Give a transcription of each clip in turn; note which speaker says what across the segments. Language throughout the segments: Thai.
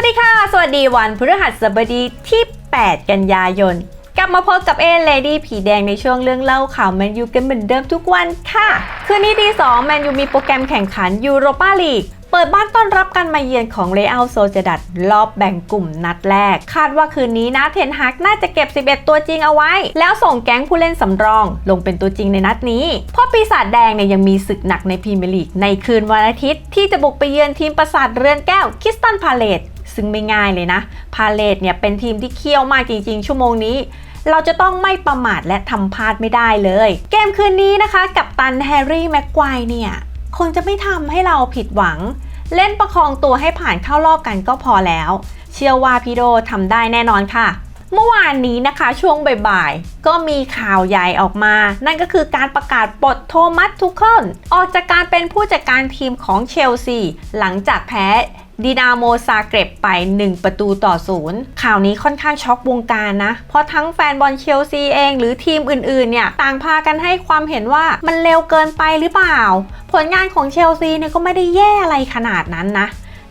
Speaker 1: วัสดีค่ะ สวัสดีวันพฤหัสบดีที่ 8 กันยายน กลับมาพบกับเอเลดี้ผีแดงในช่วงเรื่องเล่าข่าวแมนยูกันเหมือนเดิมทุกวันค่ะ คืนนี้ที2แมนยูมีโปรแกรมแข่งขันยูโรปาลีกเปิดบ้านต้อนรับการมาเยือนของเรอัลโซเจดัดรอบแบ่งกลุ่มนัดแรก คาดว่าคืนนี้นะเทนฮักน่าจะเก็บ 11 ตัวจริงเอาไว้ แล้วส่งแก๊งผู้เล่นสำรอง ลงเป็นตัวจริงในนัดนี้ เพราะปีศาจแดงเนี่ยยังมีศึกหนักในพรีเมียร์ลีกในคืนวันอาทิตย์ ที่จะบุกไปเยือนทีมปราสาทเรือนแก้วคิสตันพาเลต ซึ่งไม่ง่ายเลยนะ พาเลตเนี่ยเป็นทีมที่เคี่ยวมากจริง ๆ ชั่วโมงนี้ เราจะต้องไม่ประมาทและทำพลาดไม่ได้เลย เกมคืนนี้นะคะ กับตันแฮร์รี่แม็กควายเนี่ยคงจะไม่ทำให้เราผิดหวัง เล่นประคองตัวให้ผ่านเข้ารอบกันก็พอแล้ว เชื่อว่าพี่โดทำได้แน่นอนค่ะเมื่อวานนี้นะคะช่วงบ่ายๆ ก็มีข่าวใหญ่ออกมา นั่นก็คือการประกาศปลดโทมัสทุกคนออกจากการเป็นผู้จัดการทีมของเชลซี หลังจากแพ้ ดีนาโมซาเกร็บไป 1 ประตูต่อศูนย์ข่าวนี้ค่อนข้างช็อกวงการนะ เพราะทั้งแฟนบอลเชลซีเอง หรือทีมอื่นๆ เนี่ย ต่างพากันให้ความเห็นว่ามันเร็วเกินไปหรือเปล่า ผลงานของเชลซีเนี่ยก็ไม่ได้แย่อะไรขนาดนั้นนะ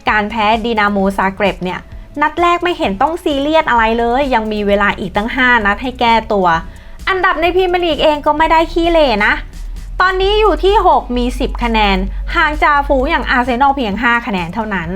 Speaker 1: การแพ้ดีนาโมซาเกร็บเนี่ยนัดแรกไม่เห็นต้องซีเรียสอะไรเลย ยังมีเวลาอีกตั้ง 5 นัดให้แก้ตัว อันดับในพรีเมียร์ลีกเองก็ไม่ได้ขี้เหร่นะ ตอนนี้อยู่ที่ 6 มี 10 คะแนน ห่างจากฝูงอย่างอาร์เซนอลเพียง 5 คะแนนเท่านั้น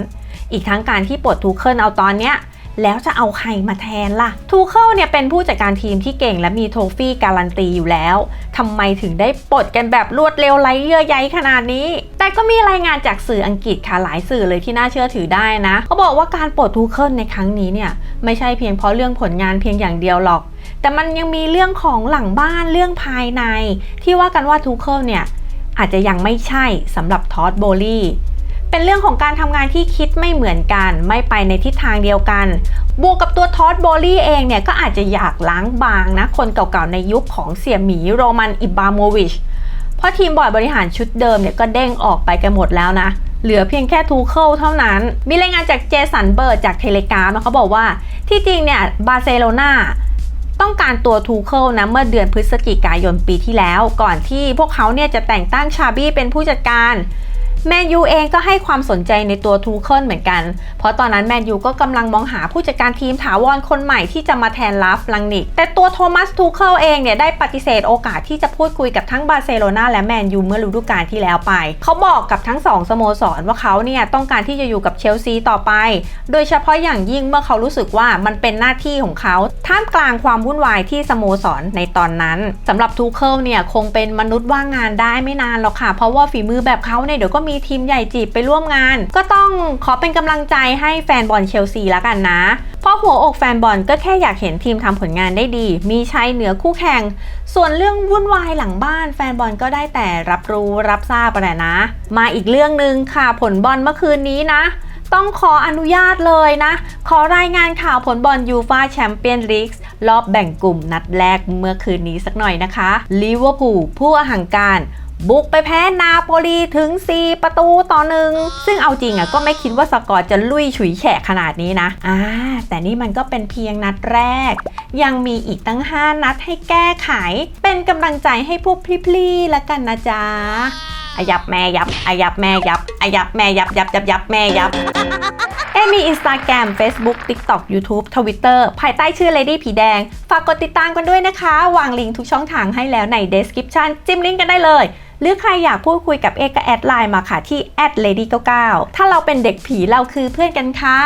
Speaker 1: อีกทั้งการที่ปลดทูเคิลเอาตอนเนี้ยแล้วจะเอาใครมาแทนล่ะ ทูเคิลเนี่ยเป็นผู้จัดการทีมที่เก่งและมีโทฟี่การันตีอยู่แล้ว ทำไมถึงได้ปลดกันแบบรวดเร็วไร้เยื่อใยขนาดนี้ แต่ก็มีรายงานจากสื่ออังกฤษค่ะหลายสื่อเลยที่น่าเชื่อถือได้นะ เขาบอกว่าการปลดทูเคิลในครั้งนี้เนี่ย ไม่ใช่เพียงเพราะเรื่องผลงานเพียงอย่างเดียวหรอก แต่มันยังมีเรื่องของหลังบ้านเรื่องภายใน ที่ว่ากันว่าทูเคิลเนี่ยอาจจะยังไม่ใช่สำหรับทอดโบลี่ เป็นเรื่องของการทำงานที่คิดไม่เหมือนกัน ไม่ไปในทิศทางเดียวกัน บวกกับตัวทอดโบลี่เองเนี่ยก็อาจจะอยากล้างบางนะ คนเก่าๆในยุคของเสี่ยหมีโรมันอิบราโมวิชเพราะทีมบอร์ดบริหารชุดเดิมเนี่ยก็เด้งออกไปกันหมดแล้วนะเหลือเพียงแค่ทูเคิลเท่านั้น มีรายงานจากเจสันเบิร์ดจากเทเลกราฟเขาบอกว่า ที่จริงเนี่ยบาร์เซโลนาต้องการตัวทูเคิลนะเมื่อเดือนพฤศจิกายนปีที่แล้ว ก่อนที่พวกเขาเนี่ยจะแต่งตั้งชาบี้เป็นผู้จัดการ แมนยูเองก็ให้ความสนใจในตัวทูเคิลเหมือนกัน เพราะตอนนั้นแมนยูก็กำลังมองหาผู้จัดการทีมถาวรคนใหม่ที่จะมาแทนลาฟลังนิก แต่ตัวโทมัสทูเคิลเองเนี่ยได้ปฏิเสธโอกาสที่จะพูดคุยกับทั้งบาร์เซโลนาและแมนยูเมื่อฤดูกาลที่แล้วไป เขาบอกกับทั้งสองสโมสรว่าเขาเนี่ยต้องการที่จะอยู่กับเชลซีต่อไป โดยเฉพาะอย่างยิ่งเมื่อเขารู้สึกว่ามันเป็นหน้าที่ของเขา ท่ามกลางความวุ่นวายที่สโมสรในตอนนั้นสำหรับทูเคิลเนี่ยคงเป็นมนุษย์ว่างงานได้ไม่นานหรอกค่ะ เพราะว่าฝีมือแบบเขาเนี่ยเดี๋ยวก็มีีทีมใหญ่จีบไปร่วมงาน ก็ต้องขอเป็นกำลังใจให้แฟนบอลเชลซีแล้วกันนะ เพราะหัวอกแฟนบอลก็แค่อยากเห็นทีมทำผลงานได้ดี มีชัยเหนือคู่แข่ง ส่วนเรื่องวุ่นวายหลังบ้าน แฟนบอลก็ได้แต่รับรู้รับทราบไปแหละนะ มาอีกเรื่องหนึ่งค่ะผลบอลเมื่อคืนนี้นะต้องขออนุญาตเลยนะ ขอรายงานข่าวผลบอลยูฟาแชมเปี้ยนลีกรอบแบ่งกลุ่มนัดแรกเมื่อคืนนี้สักหน่อยนะคะ ลิเวอร์พูลผู้อหังการ บุกไปแพ้นาโปลีถึง 4 ประตูต่อหนึ่งซึ่งเอาจริงอะก็ไม่คิดว่าสกอร์จะลุยฉุยแฉะขนาดนี้นะอ่าแต่นี่มันก็เป็นเพียงนัดแรก ยังมีอีกตั้ง 5 นัดให้แก้ไข เป็นกำลังใจให้พวกพลีๆแล้วกันนะจ๊ะอายับแม่ยับอายับแม่ยับอายับแม่ยับยับยับยับแม่ยับเอยมี Instagram Facebook TikTok YouTube Twitter ภายใต้ชื่อ Lady ผีแดง ฝากกดติดตามกันด้วยนะคะ วางลิงก์ทุกช่องทางให้แล้วใน description จิ้มลิงก์กันได้เลย หรือใครอยากพูดคุยกับเอกก็แอดไลน์มาค่ะที่ @lady99 ถ้าเราเป็นเด็กผีเราคือเพื่อนกันค่ะ